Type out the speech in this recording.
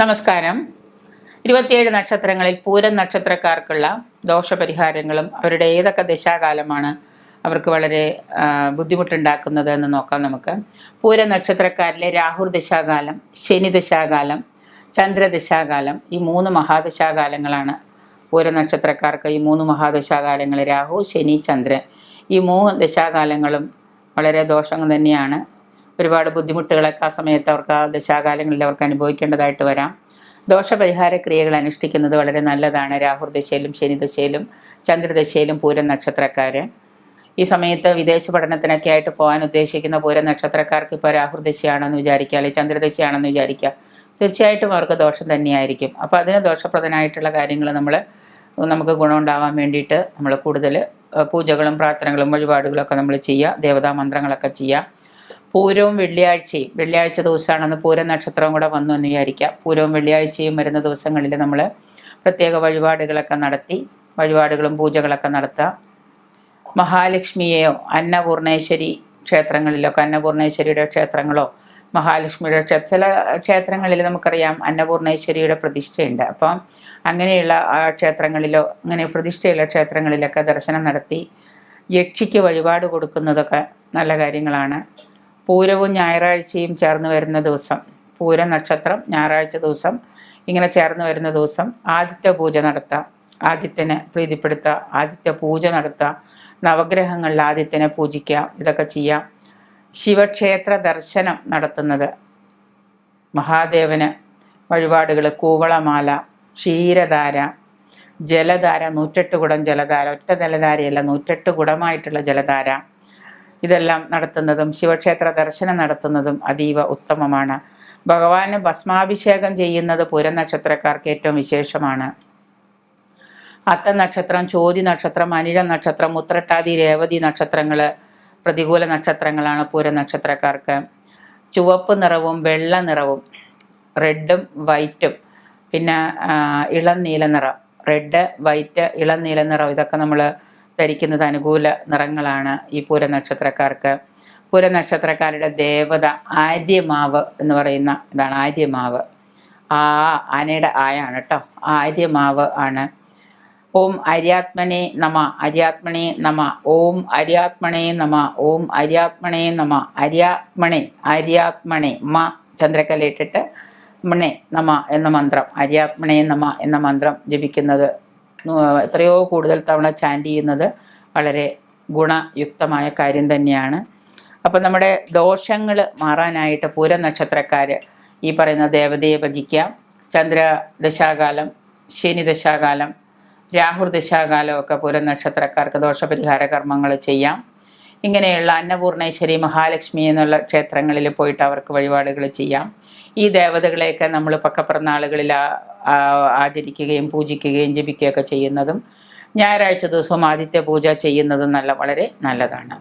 നമസ്കാരം. ഇരുപത്തിയേഴ് നക്ഷത്രങ്ങളിൽ പൂരം നക്ഷത്രക്കാർക്കുള്ള ദോഷപരിഹാരങ്ങളും അവരുടെ ഏതൊക്കെ ദശാകാലമാണ് അവർക്ക് വളരെ ബുദ്ധിമുട്ടുണ്ടാക്കുന്നത് എന്ന് നോക്കാം നമുക്ക്. പൂര നക്ഷത്രക്കാരിലെ രാഹുർ ദശാകാലം ശനി ദശാകാലം ചന്ദ്രദശാകാലം ഈ മൂന്ന് മഹാദശാകാലങ്ങളാണ് പൂര നക്ഷത്രക്കാർക്ക് ഈ മൂന്ന് മഹാദശാകാലങ്ങൾ രാഹു ശനി ചന്ദ്രൻ ഈ മൂന്ന് ദശാകാലങ്ങളും വളരെ ദോഷം തന്നെയാണ്. ഒരുപാട് ബുദ്ധിമുട്ടുകളൊക്കെ ആ സമയത്ത് അവർക്ക് ആ ദശാകാലങ്ങളിൽ അവർക്ക് അനുഭവിക്കേണ്ടതായിട്ട് വരാം. ദോഷപരിഹാര ക്രിയകൾ അനുഷ്ഠിക്കുന്നത് വളരെ നല്ലതാണ്. രാഹുർ ദശയിലും ശനി ദശയിലും ചന്ദ്രദശയിലും പൂരം നക്ഷത്രക്കാർ ഈ സമയത്ത് വിദേശ പഠനത്തിനൊക്കെ ആയിട്ട് പോകാൻ ഉദ്ദേശിക്കുന്ന പൂരം നക്ഷത്രക്കാർക്ക് ഇപ്പോൾ രാഹുർ ദശയാണെന്ന് വിചാരിക്കുക അല്ലെങ്കിൽ ചന്ദ്രദശയാണെന്ന് വിചാരിക്കുക തീർച്ചയായിട്ടും അവർക്ക് ദോഷം തന്നെയായിരിക്കും. അപ്പോൾ അതിന് ദോഷപ്രദനായിട്ടുള്ള കാര്യങ്ങൾ നമ്മൾ നമുക്ക് ഗുണമുണ്ടാവാൻ വേണ്ടിയിട്ട് നമ്മൾ കൂടുതൽ പൂജകളും പ്രാർത്ഥനകളും വഴിപാടുകളൊക്കെ നമ്മൾ ചെയ്യുക ദേവതാ മന്ത്രങ്ങളൊക്കെ ചെയ്യുക. പൂരവും വെള്ളിയാഴ്ചയും. വെള്ളിയാഴ്ച ദിവസമാണെന്ന് പൂര നക്ഷത്രവും കൂടെ വന്നു എന്ന് വിചാരിക്കാം. പൂരവും വെള്ളിയാഴ്ചയും വരുന്ന ദിവസങ്ങളിൽ നമ്മൾ പ്രത്യേക വഴിപാടുകളൊക്കെ നടത്തി വഴിപാടുകളും പൂജകളൊക്കെ നടത്തുക. മഹാലക്ഷ്മിയെയോ അന്നപൂർണേശ്വരി ക്ഷേത്രങ്ങളിലൊക്കെ അന്നപൂർണേശ്വരിയുടെ ക്ഷേത്രങ്ങളോ മഹാലക്ഷ്മിയുടെ ചില ക്ഷേത്രങ്ങളിൽ നമുക്കറിയാം അന്നപൂർണേശ്വരിയുടെ പ്രതിഷ്ഠയുണ്ട്. അപ്പം അങ്ങനെയുള്ള ആ ക്ഷേത്രങ്ങളിലോ അങ്ങനെ പ്രതിഷ്ഠയുള്ള ക്ഷേത്രങ്ങളിലൊക്കെ ദർശനം നടത്തി യക്ഷിക്ക് വഴിപാട് കൊടുക്കുന്നതൊക്കെ നല്ല കാര്യങ്ങളാണ്. പൂരവും ഞായറാഴ്ചയും ചേർന്ന് വരുന്ന ദിവസം. പൂര നക്ഷത്രം ഞായറാഴ്ച ദിവസം. ഇങ്ങനെ ചേർന്ന് വരുന്ന ദിവസം ആദിത്യ പൂജ നടത്താം. ആദിത്യനെ പ്രീതിപ്പെടുത്തുക ആദിത്യ പൂജ നടത്തുക നവഗ്രഹങ്ങളിൽ ആദിത്യനെ പൂജിക്കുക ഇതൊക്കെ ചെയ്യാം. ശിവക്ഷേത്ര ദർശനം നടത്തുന്നത്. മഹാദേവന് വഴിപാടുകൾ കൂവളമാല ക്ഷീരധാര ജലധാര നൂറ്റെട്ട് കുടം ജലധാര ഒറ്റ ജലധാരയല്ല നൂറ്റെട്ട് കുടമായിട്ടുള്ള ജലധാര. ഇതെല്ലാം നടത്തുന്നതും ശിവക്ഷേത്ര ദർശനം നടത്തുന്നതും അതീവ ഉത്തമമാണ്. ഭഗവാന് ഭസ്മാഭിഷേകം ചെയ്യുന്നത് പൂരനക്ഷത്രക്കാർക്ക് ഏറ്റവും വിശേഷമാണ്. അത്ത നക്ഷത്രം ചോതി നക്ഷത്രം അനിഴ നക്ഷത്രം ഉത്രട്ടാതി രേവതി നക്ഷത്രങ്ങൾ പ്രതികൂല നക്ഷത്രങ്ങളാണ് പൂര നക്ഷത്രക്കാർക്ക് ചുവപ്പ് നിറവും വെള്ള നിറവും റെഡും വൈറ്റും പിന്നെ ഇളം നീല നിറം. റെഡ് വൈറ്റ് ഇളം നീല നിറം ഇതൊക്കെ നമ്മൾ ധരിക്കുന്നത് അനുകൂല നിറങ്ങളാണ് ഈ പൂര നക്ഷത്രക്കാർക്ക് ദേവത ആര്യമാവ് എന്ന് പറയുന്ന ഇതാണ് ആര്യമാവ്. ആ ആനയുടെ ആയാണ് കേട്ടോ ആര്യമാവ് ആണ്. ഓം അര്യാത്മനെ നമ അര്യാത്മണേ നമ ഓം അര്യാത്മണേ നമ ഓം അര്യാത്മണേ നമ അര്യാത്മണേ അര്യാത്മണേ മ ചന്ദ്രക്കലയിട്ടിട്ട് മണേ നമ എന്ന മന്ത്രം അര്യാത്മണേ നമ എന്ന മന്ത്രം ജപിക്കുന്നത് എത്രയോ കൂടുതൽ തവണ ചാൻഡ് ചെയ്യുന്നത് വളരെ ഗുണയുക്തമായ കാര്യം തന്നെയാണ്. അപ്പം നമ്മുടെ ദോഷങ്ങൾ മാറാനായിട്ട് പൂര നക്ഷത്രക്കാർ ഈ പറയുന്ന ദേവതയെ ഭജിക്കാം. ചന്ദ്ര ദശാകാലം ശനി ദശാകാലം രാഹുർ ദശാകാലം ഒക്കെ പൂര നക്ഷത്രക്കാർക്ക് ദോഷപരിഹാര കർമ്മങ്ങൾ ചെയ്യാം. ഇങ്ങനെയുള്ള അന്നപൂർണേശ്വരി മഹാലക്ഷ്മി എന്നുള്ള ക്ഷേത്രങ്ങളിൽ പോയിട്ട് അവർക്ക് വഴിപാടുകൾ ചെയ്യാം. ഈ ദേവതകളെയൊക്കെ നമ്മൾ പക്കപ്പിറന്നാളുകളിൽ ആചരിക്കുകയും പൂജിക്കുകയും ജപിക്കുകയൊക്കെ ചെയ്യുന്നതും ഞായറാഴ്ച ദിവസവും ആദിത്യ പൂജ ചെയ്യുന്നതും നല്ല വളരെ നല്ലതാണ്.